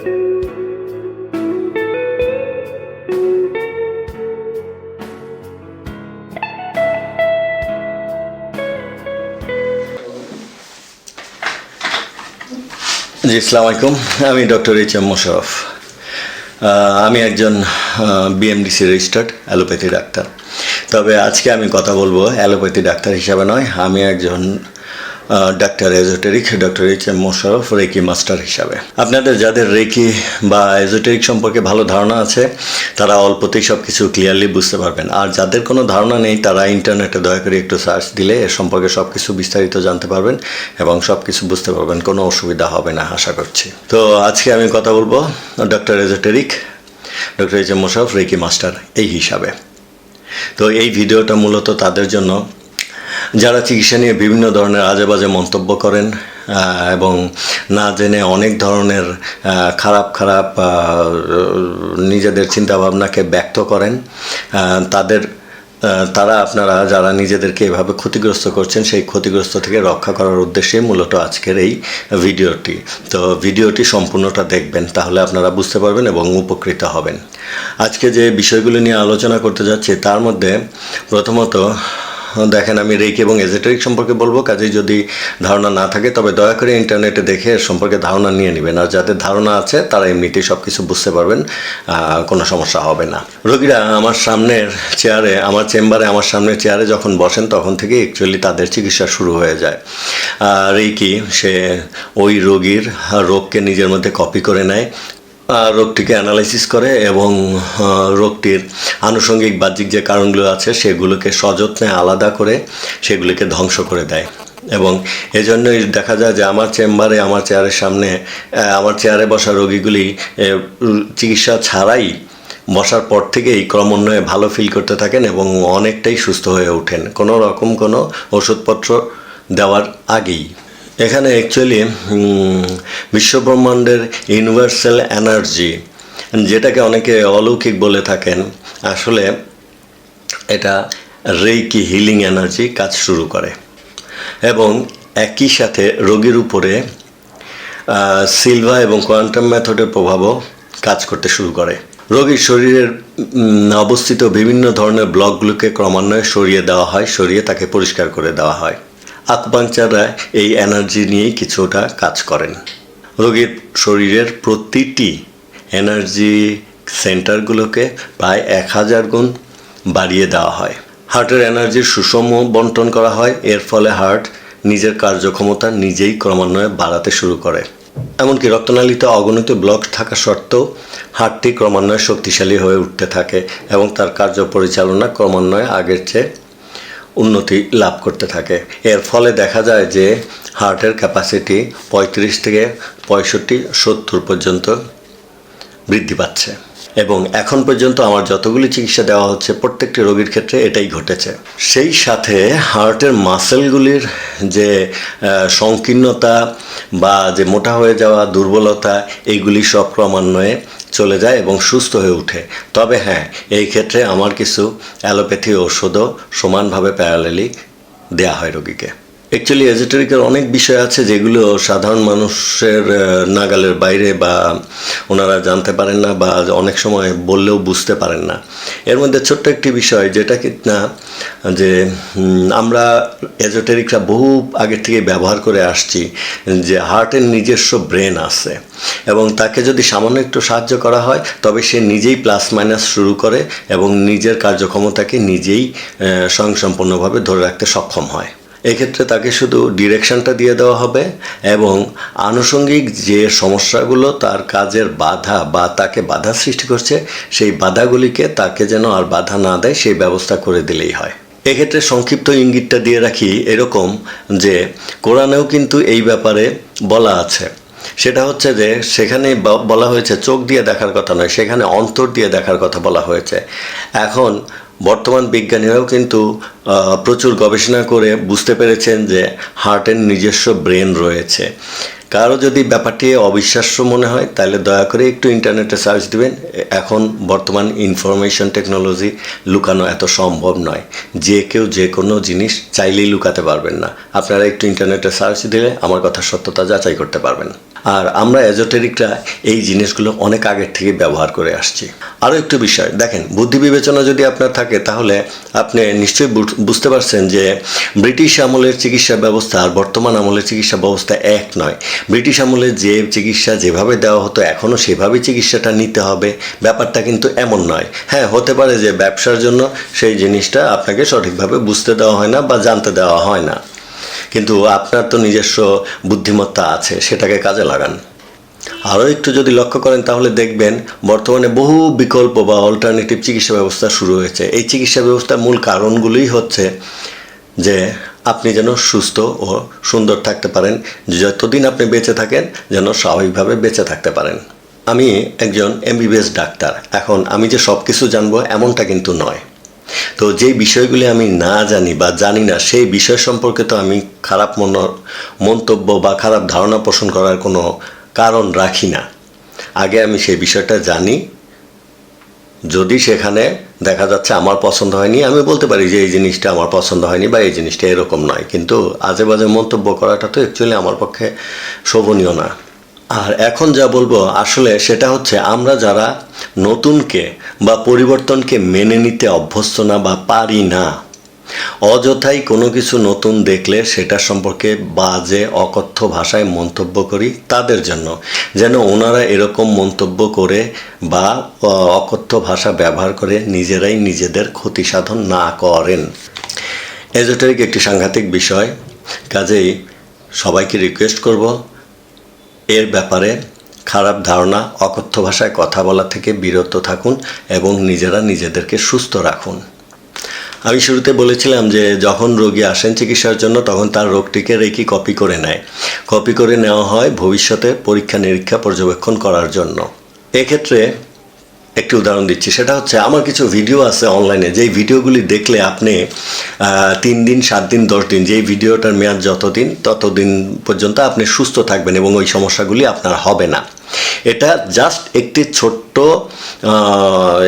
জি ইসলাম আলাইকুম। আমি doctor H M Mosharraf আমি একজন বিএমডিসি রেজিস্টার্ড অ্যালোপ্যাথি ডাক্তার। তবে আজকে আমি কথা বলব অ্যালোপ্যাথি ডাক্তার হিসাবে নয়, আমি একজন doctor esoteric doctor H M Mosharraf reiki master হিসাবে। আপনাদের যাদের রেকি বা এজোটেরিক সম্পর্কে ভালো ধারণা আছে, তারা অল্পতেই সব কিছু ক্লিয়ারলি বুঝতে পারবেন। আর যাদের কোনো ধারণা নেই, তারা ইন্টারনেটে দয়া করে একটু সার্চ দিলে এর সম্পর্কে সব কিছু বিস্তারিত জানতে পারবেন এবং সব কিছু বুঝতে পারবেন। কোনো অসুবিধা হবে না, আশা করছি। তো আজকে আমি কথা বলব doctor esoteric doctor H M Mosharraf reiki master এই হিসাবে। তো এই ভিডিওটা মূলত তাদের জন্য যারা চিকিৎসা নিয়ে বিভিন্ন ধরনের আজে বাজে মন্তব্য করেন এবং না জেনে অনেক ধরনের খারাপ খারাপ নিজেদের চিন্তাভাবনাকে ব্যক্ত করেন তাদের তারা আপনারা যারা নিজেদেরকে এভাবে ক্ষতিগ্রস্ত করছেন, সেই ক্ষতিগ্রস্ত থেকে রক্ষা করার উদ্দেশ্যে মূলত আজকের এই ভিডিওটি। তো ভিডিওটি সম্পূর্ণটা দেখবেন, তাহলে আপনারা বুঝতে পারবেন এবং উপকৃত হবেন। আজকে যে বিষয়গুলো নিয়ে আলোচনা করতে যাচ্ছি, তার মধ্যে প্রথমত দেখেন, আমি রেক এবং এজেটারিক সম্পর্কে বলব। কাজেই যদি ধারণা না থাকে, তবে দয়া করে ইন্টারনেটে দেখে এর সম্পর্কে ধারণা নিয়ে নেবেন। আর যাদের ধারণা আছে, তারা এমনিতেই সব কিছু বুঝতে পারবেন কোনো সমস্যা হবে না। রোগীরা আমার সামনের চেয়ারে, আমার চেম্বারে, আমার সামনের চেয়ারে যখন বসেন, তখন থেকে অ্যাকচুয়ালি তাদের চিকিৎসা শুরু হয়ে যায়। আর এই কি সে ওই রোগীর রোগকে নিজের মধ্যে কপি করে নেয়। রোগটিকে অ্যানালাইসিস করে এবং রোগটির আনুষঙ্গিক বাহ্যিক যে কারণগুলো আছে সেগুলোকে সযত্নে আলাদা করে সেগুলিকে ধ্বংস করে দেয়। এবং এজন্যই দেখা যায় যে আমার চেম্বারে, আমার চেয়ারের সামনে আমার চেয়ারে বসা রোগীগুলি চিকিৎসা ছাড়াই বসার পর থেকেই ক্রমান্বয়ে ভালো ফিল করতে থাকেন এবং অনেকটাই সুস্থ হয়ে ওঠেন। কোনো রকম কোনো ওষুধপত্র দেওয়ার আগেই। এখানে অ্যাকচুয়ালি বিশ্বব্রহ্মাণ্ডের ইউনিভার্সাল এনার্জি যেটাকে অনেকে অলৌকিক বলে থাকেন, আসলে এটা রেইকি হিলিং এনার্জি কাজ শুরু করে। এবং একই সাথে রোগীর উপরে সিলভা এবং কোয়ান্টাম মেথডের প্রভাবও কাজ করতে শুরু করে। রোগীর শরীরের অবস্থিত বিভিন্ন ধরনের ব্লকগুলোকে ক্রমান্বয়ে সরিয়ে দেওয়া হয়, সরিয়ে তাকে পরিষ্কার করে দেওয়া হয়। আকপাঞ্চাররা এই এনার্জি নিয়েই কিছুটা কাজ করেন। রোগীর শরীরের প্রতিটি এনার্জি সেন্টারগুলোকে প্রায় এক হাজার গুণ বাড়িয়ে দেওয়া হয়। হার্টের এনার্জির সুষম বন্টন করা হয়, এর ফলে হার্ট নিজের কার্যক্ষমতা নিজেই ক্রমান্বয়ে বাড়াতে শুরু করে। এমনকি রক্তনালীতে অগণিত ব্লক থাকা সত্ত্বেও হার্টটি ক্রমান্বয়ে শক্তিশালী হয়ে উঠতে থাকে এবং তার কার্য পরিচালনা ক্রমান্বয়ে আগের চেয়ে উন্নতি লাভ করতে থাকে। এর ফলে দেখা যায় যে হার্টের ক্যাপাসিটি পঁয়ত্রিশ থেকে পঁয়ষট্টি সত্তর পর্যন্ত বৃদ্ধি পাচ্ছে। এবং এখন পর্যন্ত আমার যতগুলি চিকিৎসা দেওয়া হচ্ছে, প্রত্যেকটি রোগীর ক্ষেত্রে এটাই ঘটেছে। সেই সাথে হার্টের মাসেলগুলির যে সংকীর্ণতা বা যে মোটা হয়ে যাওয়া দুর্বলতা এইগুলি সব ক্রমান্বয়ে চলে যায় এবং সুস্থ হয়ে ওঠে তবে হ্যাঁ এই ক্ষেত্রে আমার কিছু অ্যালোপ্যাথি ওষুধও সমানভাবে প্যারালেলি দেয়া হয় রোগীকে। অ্যাকচুয়ালি এজোটেরিকের অনেক বিষয় আছে যেগুলো সাধারণ মানুষের নাগালের বাইরে বা ওনারা জানতে পারেন না বা অনেক সময় বললেও বুঝতে পারেন না। এর মধ্যে ছোট্ট একটি বিষয় যেটা কি না, যে আমরা এজোটেরিকরা বহু আগে থেকে ব্যবহার করে আসছি যে হার্টের নিজস্ব ব্রেন আছে এবং তাকে যদি সামান্য একটু সাহায্য করা হয়, তবে সে নিজেই প্লাস মাইনাস শুরু করে এবং নিজের কার্যক্ষমতাকে নিজেই স্বয়ংসম্পূর্ণভাবে ধরে রাখতে সক্ষম হয়। এক্ষেত্রে তাকে শুধু ডিরেকশনটা দিয়ে দেওয়া হবে এবং আনুষঙ্গিক যে সমস্যাগুলো তার কাজের বাধা বা তাকে বাধা সৃষ্টি করছে, সেই বাধাগুলিকে তাকে যেন আর বাধা না দেয়, সেই ব্যবস্থা করে দিলেই হয়। এক্ষেত্রে সংক্ষিপ্ত ইঙ্গিতটা দিয়ে রাখি এরকম যে, কোরআনেও কিন্তু এই ব্যাপারে বলা আছে। সেটা হচ্ছে যে, সেখানে বলা হয়েছে, চোখ দিয়ে দেখার কথা নয়, সেখানে অন্তর দিয়ে দেখার কথা বলা হয়েছে। এখন বর্তমান বিজ্ঞানীরাও কিন্তু প্রচুর গবেষণা করে বুঝতে পেরেছেন যে হার্টের নিজস্ব ব্রেন রয়েছে। কারও যদি ব্যাপারটি অবিশ্বাস্য মনে হয়, তাহলে দয়া করে একটু ইন্টারনেটে সার্চ দিবেন। এখন বর্তমান ইনফরমেশন টেকনোলজি লুকানো এত সম্ভব নয়। যে কেউ যে কোনো জিনিস চাইলেই লুকাতে পারবেন না। আপনারা একটু ইন্টারনেটে সার্চ দিলে আমার কথা সত্যতা যাচাই করতে পারবেন। আর আমরা এজোটেরিকরা এই জিনিসগুলো অনেক আগের থেকে ব্যবহার করে আসছি। আরও একটু বিষয়, দেখেন, বুদ্ধি বিবেচনা যদি আপনার থাকে, তাহলে আপনি নিশ্চয়ই বুঝ- বুঝতে পারছেন যে ব্রিটিশ আমলের চিকিৎসা ব্যবস্থা আর বর্তমান আমলের চিকিৎসা ব্যবস্থা এক নয়। ব্রিটিশ আমলে যে চিকিৎসা যেভাবে দেওয়া হতো, এখনও সেভাবে চিকিৎসাটা নিতে হবে। ব্যাপারটা কিন্তু এমন নয়। হ্যাঁ হতে পারে যে ব্যবসার জন্য সেই জিনিসটা আপনাকে সঠিকভাবে বুঝতে দেওয়া হয় না বা জানতে দেওয়া হয় না। কিন্তু আপনার তো নিজস্ব বুদ্ধিমত্তা আছে, সেটাকে কাজে লাগান। আরও একটু যদি লক্ষ্য করেন, তাহলে দেখবেন বর্তমানে বহু বিকল্প বা অল্টারনেটিভ চিকিৎসা ব্যবস্থা শুরু হয়েছে। এই চিকিৎসা ব্যবস্থার মূল কারণগুলোই হচ্ছে যে আপনি যেন সুস্থ ও সুন্দর থাকতে পারেন যতদিন আপনি বেঁচে থাকেন, যেন স্বাভাবিকভাবে বেঁচে থাকতে পারেন। আমি একজন এমবিবিএস ডাক্তার। এখন আমি যে সব কিছু জানব, এমনটা কিন্তু নয়। তো যে বিষয়গুলি আমি না জানি বা জানি না, সেই বিষয় সম্পর্কে তো আমি খারাপ মন, মন্তব্য বা খারাপ ধারণা পোষণ করার কোনো কারণ রাখি না। আগে আমি সেই বিষয়টা জানি। যদি সেখানে দেখা যাচ্ছে আমার পছন্দ হয়নি, আমি বলতে পারি যে এই জিনিসটা আমার পছন্দ হয়নি বা এই জিনিসটা এরকম নয়। কিন্তু আজে বাজে মন্তব্য করাটা তো অ্যাকচুয়ালি আমার পক্ষে শোভনীয় না। আর এখন যা বলব, আসলে সেটা হচ্ছে আমরা যারা নতুনকে বা পরিবর্তনকে মেনে নিতে অভ্যস্ত না বা পারি না। অযথাই কোনো কিছু নতুন দেখলে সেটা সম্পর্কে বাজে, অকথ্য ভাষায় মন্তব্য করি তাদের জন্য। যেন ওনারা এরকম মন্তব্য করে বা অকথ্য ভাষা ব্যবহার করে নিজেরাই নিজেদের ক্ষতি সাধন না করেন। এজোটারিক একটি সাংঘাতিক বিষয়, কাজেই সবাইকে রিকোয়েস্ট করব। এর ব্যাপারে খারাপ ধারণা, অকথ্য ভাষায় কথা বলা থেকে বিরত থাকুন এবং নিজেরা নিজেদেরকে সুস্থ রাখুন। আমি শুরুতে বলেছিলাম যে, যখন রোগী আসেন চিকিৎসার জন্য, তখন তার রোগটিকে রেকি কপি করে নেয়। কপি করে নেওয়া হয় ভবিষ্যতে পরীক্ষা নিরীক্ষা পর্যবেক্ষণ করার জন্য। এক্ষেত্রে একটি উদাহরণ দিচ্ছি। সেটা হচ্ছে, আমার কিছু ভিডিও আছে অনলাইনে যেই ভিডিওগুলি দেখলে আপনি তিন দিন, সাত দিন, দশ দিন, যেই ভিডিওটার মেয়াদ যতদিন, ততদিন পর্যন্ত আপনি সুস্থ থাকবেন এবং ওই সমস্যাগুলি আপনার হবে না। এটা জাস্ট একটি ছোট্ট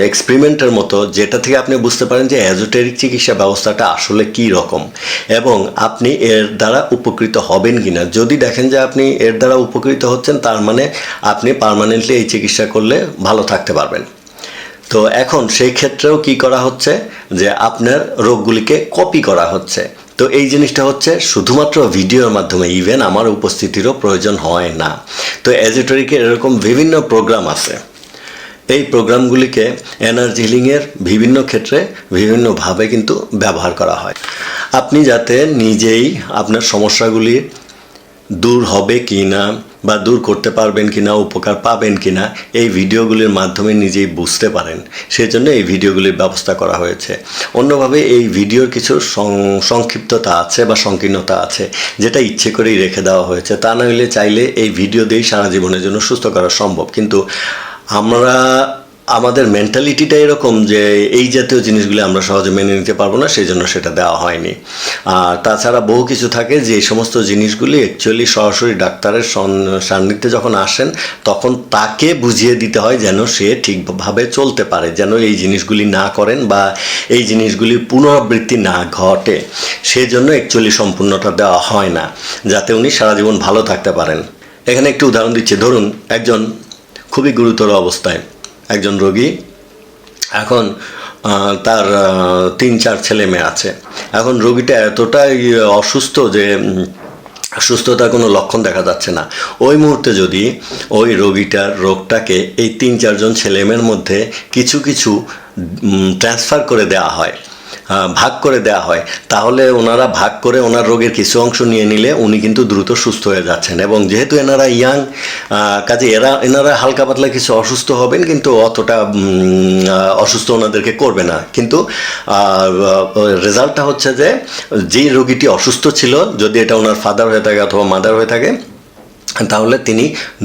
এক্সপেরিমেন্টের মতো, যেটা থেকে আপনি বুঝতে পারেন যে অ্যাজোটেরিক চিকিৎসা ব্যবস্থাটা আসলে কী রকম এবং আপনি এর দ্বারা উপকৃত হবেন কি না যদি দেখেন যে আপনি এর দ্বারা উপকৃত হচ্ছেন, তার মানে আপনি পার্মানেন্টলি এই চিকিৎসা করলে ভালো থাকতে পারবেন। তো এখন সেই ক্ষেত্রেও কি করা হচ্ছে, যে আপনার রোগগুলিকে কপি করা হচ্ছে। তো এই জিনিসটা হচ্ছে শুধুমাত্র ভিডিওর মাধ্যমে ইভেন আমার উপস্থিতিরও প্রয়োজন হয় না। তো অ্যাজিটরিকের এরকম বিভিন্ন প্রোগ্রাম আছে। এই প্রোগ্রামগুলিকে এনার্জি হিলিংয়ের বিভিন্ন ক্ষেত্রে, বিভিন্নভাবে কিন্তু ব্যবহার করা হয়। আপনি যাতে নিজেই আপনার সমস্যাগুলি দূর হবে কি না বা দূর করতে পারবেন কি না উপকার পাবেন কি না এই ভিডিওগুলির মাধ্যমে নিজেই বুঝতে পারেন। সেজন্য এই ভিডিওগুলির ব্যবস্থা করা হয়েছে। অন্যভাবে এই ভিডিওর কিছু সংক্ষিপ্ততা আছে বা সংকীর্ণতা আছে, যেটা ইচ্ছে করেই রেখে দেওয়া হয়েছে। তা নইলে চাইলে এই ভিডিও দিয়েই সারা জীবনের জন্য সুস্থ করা সম্ভব। কিন্তু আমরা আমাদের মেন্টালিটিটা এরকম যে এই জাতীয় জিনিসগুলি আমরা সহজে মেনে নিতে পারব না, সেই জন্য সেটা দেওয়া হয়নি। আর তাছাড়া বহু কিছু থাকে যে এই সমস্ত জিনিসগুলি অ্যাকচুয়ালি সরাসরি ডাক্তারের সান্নিধ্যে যখন আসেন, তখন তাকে বুঝিয়ে দিতে হয় যেন সে ঠিকভাবে চলতে পারে, যেন এই জিনিসগুলি না করেন বা এই জিনিসগুলি পুনরাবৃত্তি না ঘটে। সেজন্য অ্যাকচুয়ালি সম্পূর্ণটা দেওয়া হয় না, যাতে উনি সারা জীবন ভালো থাকতে পারেন। এখানে একটি উদাহরণ দিচ্ছি। ধরুন, একজন খুবই গুরুতর অবস্থায়। একজন রোগী। এখন তার তিন, চার ছেলে মেয়ে আছে। এখন রোগীটা এতটাই অসুস্থ যে সুস্থতার কোনো লক্ষণ দেখা যাচ্ছে না। ওই মুহূর্তে যদি ওই রোগীটার রোগটাকে এই তিন, চারজন ছেলেমেয়ের মধ্যে কিছু কিছু ট্রান্সফার করে দেওয়া হয় ভাগ করে দেওয়া হয়, তাহলে ওনারা ভাগ করে ওনার রোগের কিছু অংশ নিয়ে নিলে উনি কিন্তু দ্রুত সুস্থ হয়ে যাচ্ছেন। এবং যেহেতু এনারা ইয়াং কাজে এরা, এনারা হালকা পাতলা কিছু অসুস্থ হবেন, কিন্তু অতটা অসুস্থ ওনাদেরকে করবে না। কিন্তু রেজাল্টটা হচ্ছে যে, যেই রোগীটি অসুস্থ ছিল, যদি এটা ওনার ফাদার হয়ে থাকে অথবা মাদার হয়ে থাকে তাহলে তিনি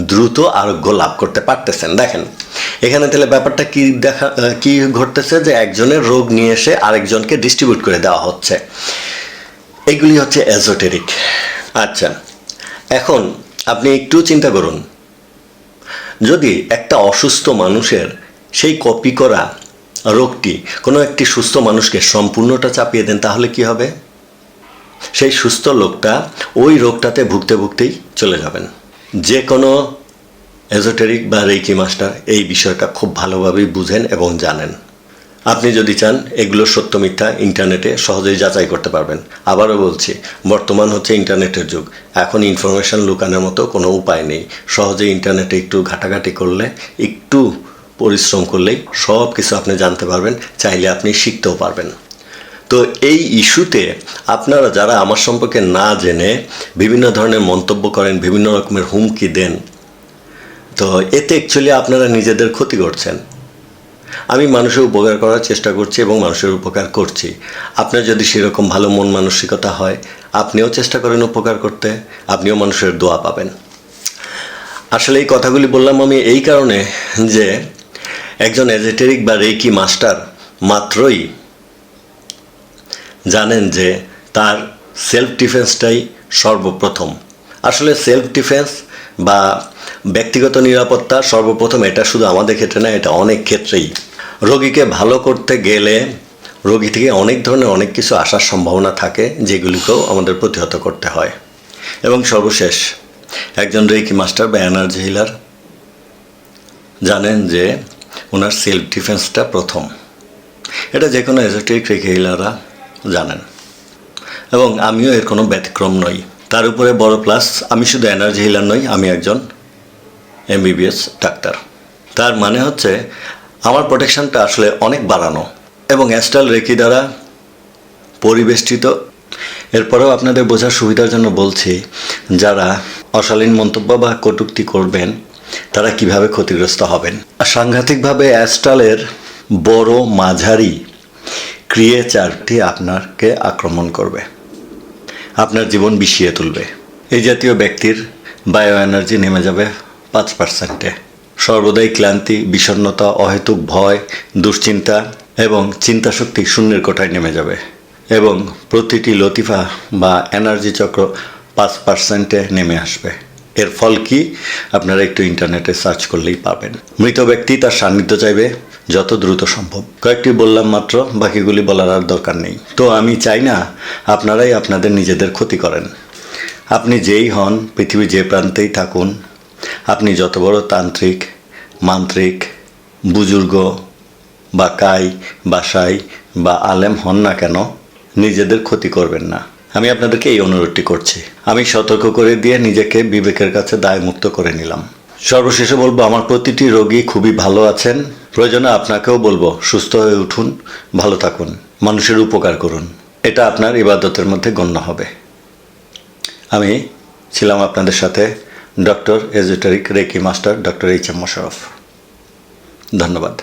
দ্রুত আরোগ্য লাভ করতে পারতেছেন। দেখেন, এখানে তাহলে ব্যাপারটা কি দেখা কি ঘটতেছে যে একজনের রোগ নিয়ে এসে আরেকজনকে ডিস্ট্রিবিউট করে দেওয়া হচ্ছে। এগুলি হচ্ছে এজোটেরিক আচ্ছা এখন আপনি একটু চিন্তা করুন। যদি একটা অসুস্থ মানুষের সেই কপি করা রোগটি কোনো একটি সুস্থ মানুষকে সম্পূর্ণটা চাপিয়ে দেন, তাহলে কি হবে? সেই সুস্থ লোকটা ওই রোগটাতে ভুগতে ভুগতেই চলে যাবেন। যে কোনো এজোটেরিক বা রেকি মাস্টার এই বিষয়টা খুব ভালোভাবেই বুঝেন এবং জানেন। আপনি যদি চান, এগুলো সত্য মিথ্যা ইন্টারনেটে সহজেই যাচাই করতে পারবেন। আবারও বলছি, বর্তমান হচ্ছে ইন্টারনেটের যুগ। এখন ইনফরমেশন লুকানোর মতো কোনো উপায় নেই। সহজে ইন্টারনেটে একটু ঘাটাঘাটি করলে, একটু পরিশ্রম করলেই সব কিছু আপনি জানতে পারবেন, চাইলে আপনি শিখতেও পারবেন। তো এই ইস্যুতে আপনারা যারা আমার সম্পর্কে না জেনে বিভিন্ন ধরনের মন্তব্য করেন, বিভিন্ন রকমের হুমকি দেন, তো এতে অ্যাকচুয়ালি আপনারা নিজেদের ক্ষতি করছেন। আমি মানুষের উপকার করার চেষ্টা করছি এবং মানুষের উপকার করছি। আপনার যদি সেরকম ভালো মন মানসিকতা হয়, আপনিও চেষ্টা করেন উপকার করতে, আপনিও মানুষের দোয়া পাবেন। আসলে এই কথাগুলি বললাম আমি এই কারণে যে একজন এজেটেরিক বা রেকি মাস্টার মাত্রই জানেন যে তার সেলফ ডিফেন্সটাই সর্বপ্রথম। আসলে সেলফ ডিফেন্স বা ব্যক্তিগত নিরাপত্তা সর্বপ্রথম, এটা শুধু আমাদের ক্ষেত্রে না, এটা অনেক ক্ষেত্রেই। রোগীকে ভালো করতে গেলে রোগী থেকে অনেক ধরনের অনেক কিছু আসার সম্ভাবনা থাকে, যেগুলিকেও আমাদের প্রতিহত করতে হয়। এবং সর্বশেষ, একজন রেকি মাস্টার বা এনার্জি হিলার জানেন যে ওনার সেলফ ডিফেন্সটা প্রথম। এটা যে কোনো এজোটিক রেকি হিলাররা জানেন। এবং আমিও এর কোনো ব্যতিক্রম নই। তার উপরে বড় প্লাস আমি শুধু এনার্জি হিলার নই, আমি একজন এমবিবিএস ডাক্তার। তার মানে হচ্ছে, আমার প্রোটেকশনটা আসলে অনেক বাড়ানো। এবং অ্যাস্ট্রাল রেকি দ্বারা পরিবেষ্টিত। এরপরেও আপনাদের বোঝার সুবিধার জন্য বলছি, যারা অশালীন মন্তব্য বা কটূক্তি করবেন, তারা কীভাবে ক্ষতিগ্রস্ত হবেন? সাংঘাতিকভাবে অ্যাস্ট্রালের বড় মাঝারি ক্রিয়েচারটি আপনাকে আক্রমণ করবে। আপনার জীবন বিষিয়ে তুলবে। এই জাতীয় ব্যক্তির বায়ো এনার্জি নেমে যাবে পাঁচ পার্সেন্টে সর্বদাই ক্লান্তি, বিষণ্ণতা, অহেতুক ভয়, দুশ্চিন্তা এবং চিন্তাশক্তি শূন্যের কোঠায় নেমে যাবে এবং প্রতিটি লতিফা বা এনার্জি চক্র পাঁচ পার্সেন্টে নেমে আসবে। এর ফল কি? আপনারা একটু ইন্টারনেটে সার্চ করলেই পাবেন। মৃত ব্যক্তি তার সান্নিধ্য চাইবে। যত দ্রুত সম্ভব। কয়েকটি বললাম মাত্র, বাকিগুলি বলার আর দরকার নেই। তো আমি চাই না আপনারাই আপনাদের নিজেদের ক্ষতি করেন। আপনি যেই হন, পৃথিবীর যে প্রান্তেই থাকুন, আপনি যত বড় তান্ত্রিক, মান্ত্রিক, বুজুর্গ, বা কাই, বা সাই, বা আলেম হন না কেন, নিজেদের ক্ষতি করবেন না। আমি আপনাদেরকে এই অনুরোধটি করছি। আমি সতর্ক করে দিয়ে নিজেকে বিবেকের কাছে দায়মুক্ত করে নিলাম। সর্বশেষে বলব, আমার প্রতিটি রোগী খুবই ভালো আছেন। প্রয়োজনে আপনাকেও বলব, সুস্থ হয়ে উঠুন, ভালো থাকুন, মানুষের উপকার করুন। এটা আপনার ইবাদতের মধ্যে গণ্য হবে। আমি ছিলাম আপনাদের সাথে doctor esoteric reiki master doctor H M Mosharraf ধন্যবাদ।